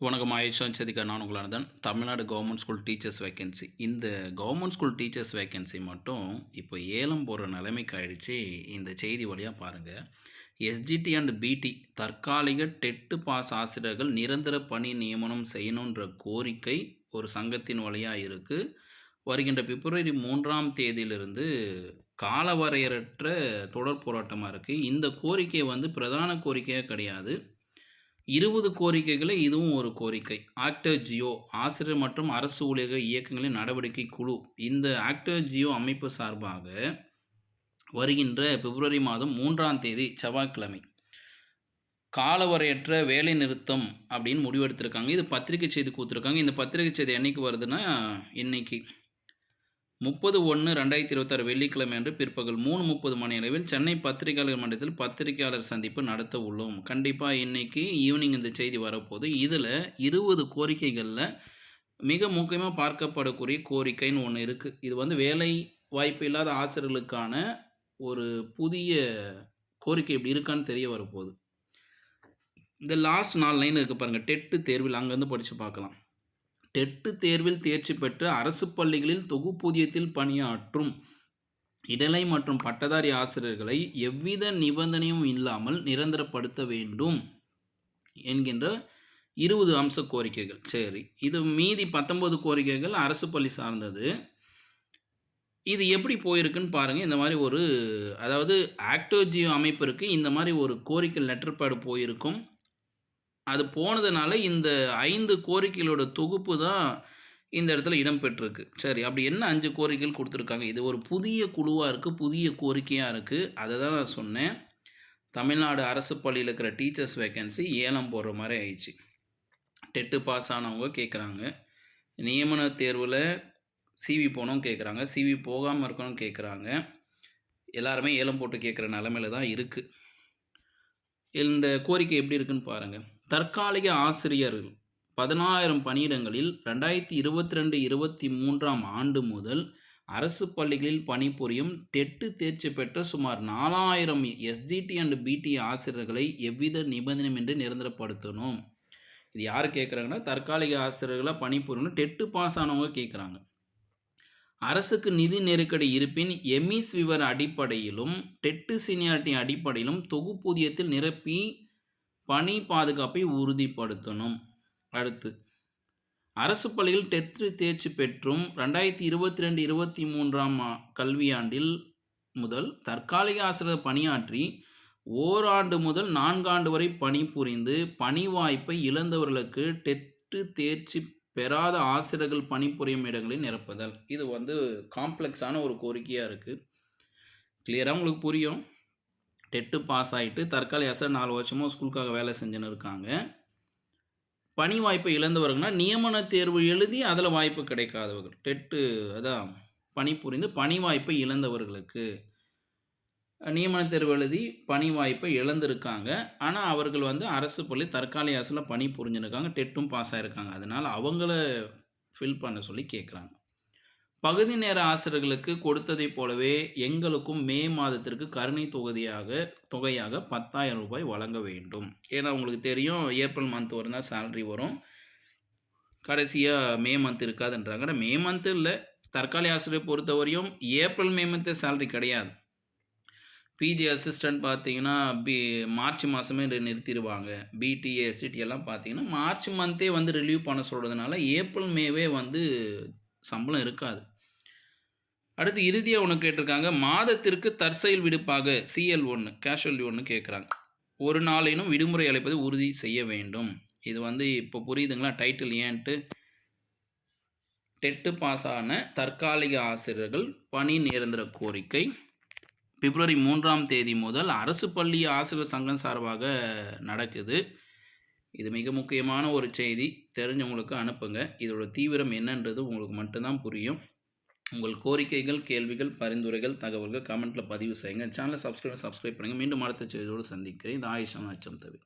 வணக்கம் ஆயுஷான் சதிகா நான் உங்களானதான் Tamil Nadu government school teachers vacancy இந்த கவர்மெண்ட் ஸ்கூல் டீச்சர்ஸ் வேக்கன்சி மட்டும் இப்போ ஏலம் போகிற நிலைமைக்கு ஆயிடுச்சு. இந்த செய்தி வழியாக பாருங்கள் எஸ்ஜிடி அண்ட் பிடி தற்காலிக டெட்டு பாஸ் ஆசிரியர்கள் நிரந்தர பணி நியமனம் செய்யணுன்ற கோரிக்கை ஒரு சங்கத்தின் வழியாக இருக்குது வருகின்ற பிப்ரவரி மூன்றாம் தேதியிலிருந்து காலவரையறற்ற தொடர் போராட்டமாக இருக்குது இந்த கோரிக்கை வந்து பிரதான கோரிக்கையாக கிடையாது. இருபது கோரிக்கைகளை இதுவும் ஒரு கோரிக்கை. ஆக்டர் ஜியோ ஆசிரியர் மற்றும் அரசு ஊழியர்கள் இயக்கங்களின் நடவடிக்கை குழு. இந்த ஆக்டர் ஜியோ அமைப்பு சார்பாக வருகின்ற பிப்ரவரி மாதம் மூன்றாம் தேதி செவ்வாய்க்கிழமை. காலவரையற்ற வேலை நிறுத்தம் அப்படின்னு முடிவெடுத்திருக்காங்க. இது பத்திரிகை செய்தி கொடுத்துருக்காங்க. இந்த பத்திரிகை செய்தி என்னைக்கு வருதுன்னா இன்னைக்கு. முப்பது ஒன்று ரெண்டாயிரத்தி இருபத்தாறு வெள்ளிக்கிழமை அன்று பிற்பகல் மூணு முப்பது மணி அளவில் சென்னை பத்திரிகையாளர் மன்றத்தில் பத்திரிகையாளர் சந்திப்பு நடத்த உள்ளோம். கண்டிப்பாக இன்றைக்கி ஈவினிங் இந்த செய்தி வரப்போகுது. இதில் இருபது கோரிக்கைகளில் மிக முக்கியமாக பார்க்கப்படக்கூடிய கோரிக்கைன்னு ஒன்று இருக்குது இது வந்து வேலை வாய்ப்பு இல்லாத ஆசிரியர்களுக்கான ஒரு புதிய கோரிக்கை இப்படி இருக்கான்னு தெரிய வரப்போகுது. இந்த லாஸ்ட் நாலு லைன் இருக்குது பாருங்கள் டெட்டு தேர்வில் அங்கேருந்து படித்து பார்க்கலாம். டெட்டு தேர்வில் தேர்ச்சி பெற்று அரசு பள்ளிகளில் தொகுப்பூதியத்தில் பணியாற்றும் இடலை மற்றும் பட்டதாரி ஆசிரியர்களை எவ்வித நிபந்தனையும் இல்லாமல் நிரந்தரப்படுத்த வேண்டும் என்கின்ற இருபது அம்ச கோரிக்கைகள். சரி இது மீதி பத்தொன்பது கோரிக்கைகள் அரசு பள்ளி சார்ந்தது. இது எப்படி போயிருக்குன்னு பாருங்கள் இந்த மாதிரி ஒரு அதாவது ஆக்டோஜியோ அமைப்பிற்கு இந்த மாதிரி ஒரு கோரிக்கை லெட்டர் பேடு போயிருக்கும். அது போனதுனால இந்த ஐந்து கோரிக்கைகளோட தொகுப்பு தான் இந்த இடத்துல இடம்பெற்றிருக்கு சரி அப்படி என்ன அஞ்சு கோரிக்கைகள் கொடுத்துருக்காங்க? இது ஒரு புதிய குழுவாக இருக்குது புதிய கோரிக்கையாக இருக்குது அதை தான் நான் சொன்னேன். தமிழ்நாடு அரசு பள்ளியில் இருக்கிற டீச்சர்ஸ் வேக்கன்சி ஏலம் போடுற மாதிரி ஆயிடுச்சு. டெட்டு பாஸ் ஆனவங்க கேட்குறாங்க நியமன தேர்வில் சிவி போகணும் கேட்குறாங்க சிவி போகாமல் இருக்கணும் கேட்குறாங்க எல்லாருமே ஏலம் போட்டு கேட்குற நிலமையில தான் இருக்குது இந்த கோரிக்கை எப்படி இருக்குன்னு பாருங்கள் தற்காலிக ஆசிரியர்கள் பதினாயிரம் பணியிடங்களில் ரெண்டாயிரத்தி இருபத்தி ரெண்டு இருபத்தி மூன்றாம் ஆண்டு முதல் அரசு பள்ளிகளில் பணிபுரியும் டெட்டு தேர்ச்சி பெற்ற சுமார் நாலாயிரம் எஸ்ஜிடி அண்ட் பிடி ஆசிரியர்களை எவ்வித நிபந்தனையின்றி நிரந்தரப்படுத்தணும். இது யார் கேட்குறாங்கன்னா தற்காலிக ஆசிரியர்களாக பணிபுரியணும் டெட்டு பாஸ் ஆனவங்க கேட்குறாங்க அரசுக்கு நிதி நெருக்கடி இருப்பின் எமிஸ் விவர அடிப்படையிலும் டெட்டு சீனியாரிட்டி அடிப்படையிலும் தொகுப்பூதியத்தில் நிரப்பி பணி பாதுகாப்பை உறுதிப்படுத்தணும். அடுத்து அரசு பள்ளியில் டெத்து தேர்ச்சி பெற்றும் ரெண்டாயிரத்தி இருபத்தி ரெண்டு இருபத்தி மூன்றாம் கல்வியாண்டில் முதல் தற்காலிக ஆசிரியர் பணியாற்றி ஓராண்டு முதல் நான்காண்டு வரை பணிபுரிந்து பணி வாய்ப்பை இழந்தவர்களுக்கு டெட்டு தேர்ச்சி பெறாத ஆசிரியர்கள் பணிபுரியும் இடங்களில் நிரப்புதல். இது வந்து காம்ப்ளெக்ஸான ஒரு கோரிக்கையாக இருக்குது கிளியராக உங்களுக்கு புரியும்? டெட்டு பாஸ் ஆகிட்டு தற்காலிக ஆசிரியர் நாலு வருஷமாக ஸ்கூலுக்காக வேலை செஞ்சுன்னு இருக்காங்க. பணி வாய்ப்பை இழந்தவர்கள்னா நியமன தேர்வு எழுதி அதில் வாய்ப்பு கிடைக்காதவர்கள். டெட்டு அதான் பணிபுரிந்து பணி வாய்ப்பை இழந்தவர்களுக்கு நியமன தேர்வு எழுதி பணி வாய்ப்பை இழந்திருக்காங்க. ஆனால் அவர்கள் வந்து அரசு பள்ளி தற்காலிக அரசில் பணி புரிஞ்சுருக்காங்க டெட்டும் பாஸ் ஆகிருக்காங்க அதனால் அவங்கள ஃபில் பண்ண சொல்லி கேட்குறாங்க பகுதி நேர ஆசிரியர்களுக்கு கொடுத்ததைப் போலவே எங்களுக்கும் மே மாதத்திற்கு கருணை தொகுதியாக தொகையாக பத்தாயிரம் ரூபாய் வழங்க வேண்டும். ஏன்னா உங்களுக்கு தெரியும் ஏப்ரல் மந்த் வரும் தான் சேலரி வரும். கடைசியாக மே மந்த் இருக்காதுன்றாங்க. ஆனால் மே மந்த் இல்லை. தற்காலிக ஆசிரியர் பொறுத்தவரையும் ஏப்ரல் மே மந்த்து சேலரி கிடையாது. பிஜி அசிஸ்டன்ட் பார்த்தீங்கன்னா பி மார்ச் மாதமே நிறுத்திடுவாங்க. பிடிஏ எல்லாம் பார்த்தீங்கன்னா மார்ச் மந்த்தே வந்து ரிலீவ் பண்ண சொல்கிறதுனால ஏப்ரல் மேவே வந்து சம்பளம் இருக்காது. அடுத்து இறுதியாக ஒன்று கேட்டிருக்காங்க. மாதத்திற்கு தற்செயல் விடுப்பாக சிஎல் ஒன்று கேஷுவல் ஒன்று கேட்குறாங்க ஒரு நாளினும் விடுமுறை அளிப்பதை உறுதி செய்ய வேண்டும். இது வந்து இப்போ புரியுதுங்களா? டைட்டில் ஏன்ட்டு? டெட்டு பாஸ் ஆன தற்காலிக ஆசிரியர்கள் பணி நிரந்தர கோரிக்கை. பிப்ரவரி மூன்றாம் தேதி முதல் அரசு பள்ளி ஆசிரியர் சங்கம் சார்பாக நடக்குது. இது மிக முக்கியமான ஒரு செய்தி. தெரிஞ்சவங்களுக்கு அனுப்புங்க. இதோட தீவிரம் என்னன்றது உங்களுக்கு மட்டும்தான் புரியும். உங்கள் கோரிக்கைகள் கேள்விகள் பரிந்துரைகள் தகவல்கள் கமெண்ட்டில் பதிவு செய்யுங்க. சேனலை சப்ஸ்கிரைப் சப்ஸ்கிரைப் பண்ணுங்கள் மீண்டும் அடுத்த செய்தியோடு சந்திக்கிறேன். இந்த ஆயுஷம் அச்சம் தவிர.